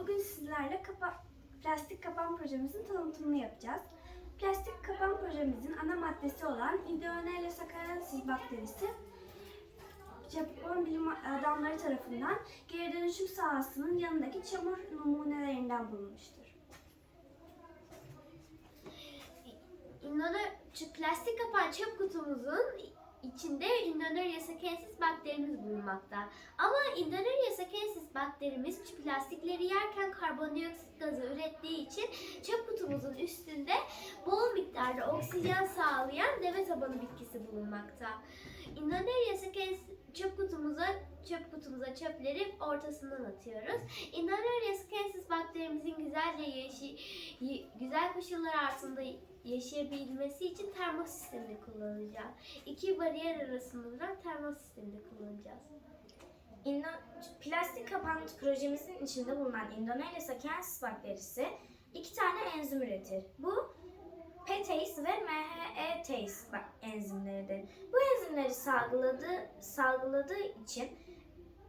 Bugün sizlerle kapa plastik kapan projemizin tanıtımını yapacağız. Plastik kapan projemizin ana maddesi olan Ideonella saccharensis bakterisi Japon bilim adamları tarafından geri dönüşüm sahasının yanındaki çamur numunelerinden bulunmuştur. Ç- plastik kapan çöp kutumuzun içinde Indoneria saccharensis bakterimiz bulunmakta. Ama Indoneria saccharensis bakterimiz plastikleri yerken karbondioksit gazı ürettiği için çöp kutumuzun üstünde bol miktarda oksijen sağlayan deve tabanı bitkisi bulunmakta. Kutumuza çöp kutumuza çöpleri ortasından atıyoruz. Indoneria saccharensis bakterimizin güzelce yaşı, y- güzel koşullar altında yaşayabilmesi için termos sistemini kullanacağız. İki bariyer arasında duran termos sistemini kullanacağız. İndo- plastik kapan projemizin içinde bulunan Indonesia saccharensis bakterisi iki tane enzim üretir. Bu PTase ve METase bak- enzimleridir. Bu enzimleri salgıladığı, salgıladığı için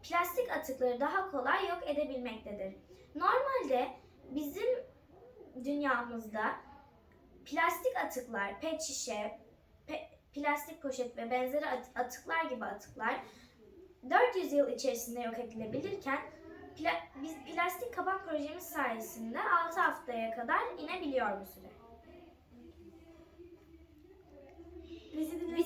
plastik atıkları daha kolay yok edebilmektedir. Normalde bizim dünyamızda plastik atıklar, pet şişe, pe- plastik poşet ve benzeri at- atıklar gibi atıklar 400 yıl içerisinde yok edilebilirken pla- biz plastik kapak projemiz sayesinde 6 haftaya kadar inebiliyor bu süre. Bizi.